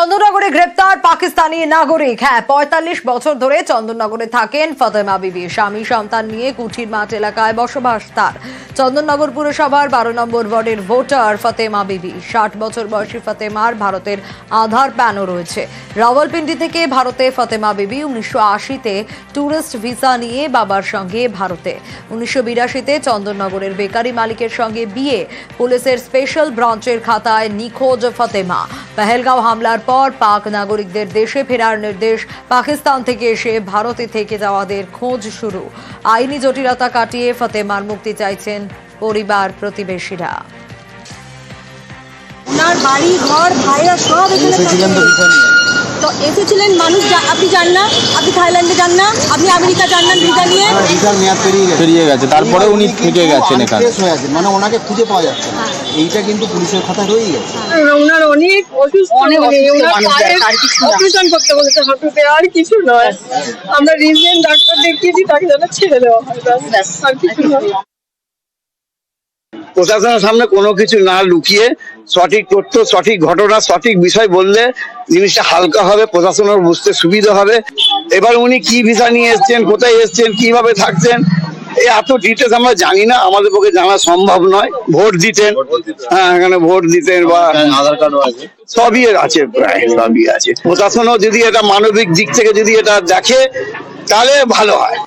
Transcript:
চন্দননগরে গ্রেপ্তার পাকিস্তানি নাগরিক। হ্যাঁ পঁয়তাল্লিশ বছর ধরে চন্দননগরে থাকেন ফতেমা বিবি। স্বামী সন্তান নিয়ে কুঠির মাঠ এলাকায় বসবাস তার। চন্দননগর পুরসভার বারো নম্বর ওয়ার্ডের ভোটার ফতেমা বিবি। ষাট বছর বয়সী ফতেমার ভারতের আধার প্যানও রয়েছে। রাওয়ালপিন্ডি থেকে ভারতে ফতেমা বিবি উনিশশো আশিতে ট্যুরিস্ট ভিসা নিয়ে বাবার সঙ্গে ভারতে। উনিশশো বিরাশিতে চন্দননগরের বেকারি মালিকের সঙ্গে বিয়ে। পুলিশের স্পেশাল ব্রাঞ্চের খাতায় নিখোঁজ ফতেমা। পেহেলগাঁও হামলার পর পাক নাগরিকদের দেশে ফেরার নির্দেশ পাকিস্তান থেকে এসে ভারতে থেকে যাওয়াদের খোঁজ শুরু। আইনি জটিলতা কাটিয়ে ফতেমার মুক্তি চাইছেন পরিবার প্রতিবেশীরা। ওনার বাড়ি ঘর ভাইরা সব এখানে তো এসেছিলেন মানুষ যা- আপনি যান না আপনি থাইল্যান্ডে যান না আপনি আমেরিকা যান না ভিসা নিয়ে। হ্যাঁ, ভিসার মেয়াদ পেরিয়ে গেছে। পেরিয়ে গেছে। তারপরে উনি থেকে গেছেন এখানে। হয়ে আছে। মানে ওনাকে খুঁজে পাওয়া যাচ্ছে না। এইটা কিন্তু পুলিশের খাতায় রয়েই গেছে। ওনার অনেক অসুস্থ অনেক মানে অপারেশন করতে বলেছে হাঁটুতে আর কিছু নয়। আমরা রিসেন্ট ডাক্তার দেখিয়েছি তাকে যেন ছেড়ে দেওয়া হয়। আর কিছু নয়। প্রশাসনের সামনে কোনো কিছু না লুকিয়ে সঠিক তথ্য সঠিক ঘটনা সঠিক বিষয় বললে জিনিসটা হালকা হবে প্রশাসনের বুঝতে সুবিধা হবে। এবার উনি কি ভিসা নিয়ে এসছেন কোথায় এসছেন কীভাবে থাকছেন এই এত ডিটেলস আমরা জানি না আমাদের পক্ষে জানা সম্ভব নয়। ভোট দিতেন হ্যাঁ এখানে ভোট দিতেন বা আধার কার্ডও আছে। সবই আছে প্রায় সবই আছে। প্রশাসনও যদি এটা মানবিক দিক থেকে যদি এটা দেখে তাহলে ভালো হয়।